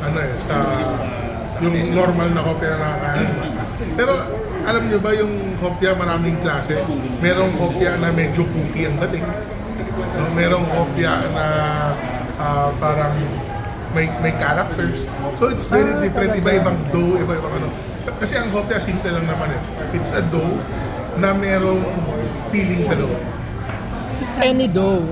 ano eh, sa yung normal na kopya na nakakain. Pero alam niyo ba yung kopya maraming klase? Merong kopya na medyo cookie ang dating. No, merong kopya na ah, parang may may characters. So it's very different, iba-ibang dough, iba-ibang ano. Kasi ang hopya simple lang naman eh. It's a dough na merong feeling sa loob. Any dough.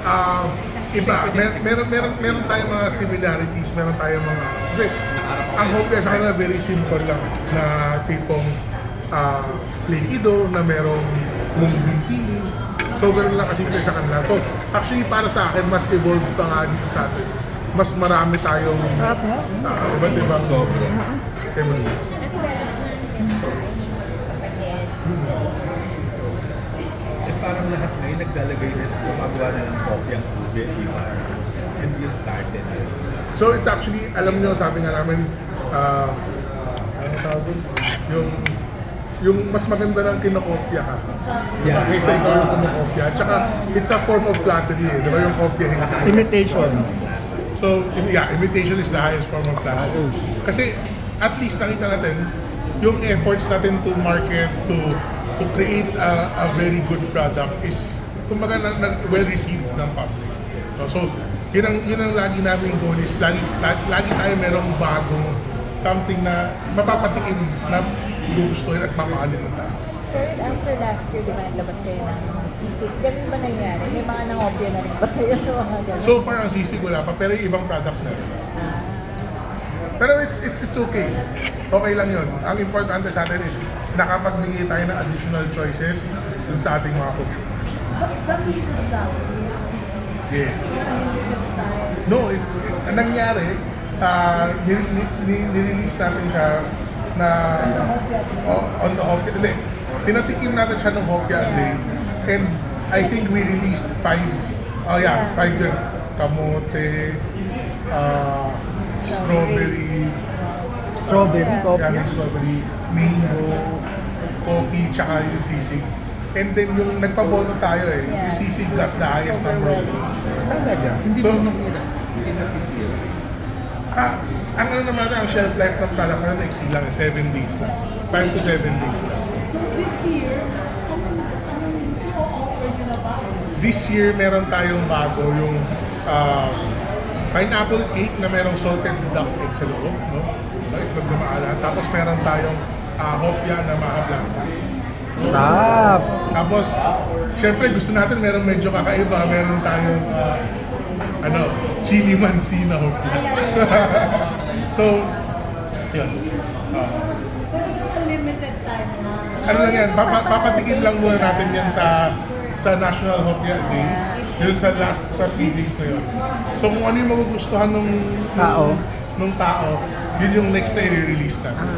Ah, iba, mer meron meron meron tayong mga similarities, meron tayong mga kasi ang hopya sa kanila very simple lang na tipong ah flaky dough na merong moving feeling. So, ganun lang kasimple sa kanila. So, actually, para sa akin, mas evolved pa nga dito sa atin. Mas marami tayong uh, iba't ibang Sobra. Ewan. Eh parang lahat naglalagay na, gumagawa na ng coffee ang ube, di ba? And you started it. So it's actually, alam nyo, sabi nga namin, ah, ano tawag dun? Yung, yung mas maganda ng kinokopya ka. Yeah. Kaysa ikaw yung kumokopya. At saka, it's a form of flattery eh. Di ba yung kopyahin ka? Imitation. So, yeah, imitation is the highest form of flattery. Kasi, at least nakita natin, yung efforts natin to market, to to create a, a very good product is, kumbaga, na, na, well received ng public. So, so yun ang, yun ang lagi namin goal is, lagi, lagi, lagi tayo merong bagong something na mapapatikim na gugustuhin at mamahalin ng tao. Sir, after last year, di ba naglabas kayo ng sisig? Ganun ba nangyari? May mga nangopya na rin ba kayo? So far, ang sisig wala pa, pero yung ibang products na rin. Ah, Pero it's it's it's okay. Okay lang 'yun. Ang importante sa atin is nakapagbigay tayo ng additional choices dun sa ating mga consumers. That was just CC. Yeah. No, it's it, ang nangyari, uh, nirelease natin siya na oh, on the Hopia. Hindi, pinatikim natin siya ng Hopia day. And I think we released five, oh yeah, five yun. Kamote, uh, strawberry, Strawberry Yeah, coffee. may strawberry, mango, coffee, tsaka yung sisig. And then yung nagpaboto tayo eh, yung sisig got the highest number of votes. Talaga. Hindi So- mo nung hindi nasisira. Ah, ang ano naman ang shelf life ng product na maiksi lang, 7 days lang. 5 to 7 days lang. So this year, anong, anong i-offer nyo na ba? This year, meron tayong bago yung ah, pineapple cake na merong salted duck egg sa loob. No? Itlog na maalat. Tapos meron tayong ah, hopya na maha blanca. Tap. Tapos, syempre gusto natin meron medyo kakaiba. Meron tayong ah, ano, chili mansi na hopya. so, yun. Ah, Pero yung limited time na. ano lang yan, papa, papatikin lang muna natin yan sa sa National Hopya Day. Yun sa last, sa 3 days na yun. So kung ano yung magugustuhan nung, Tao. nung tao, yun yung next na i-release natin.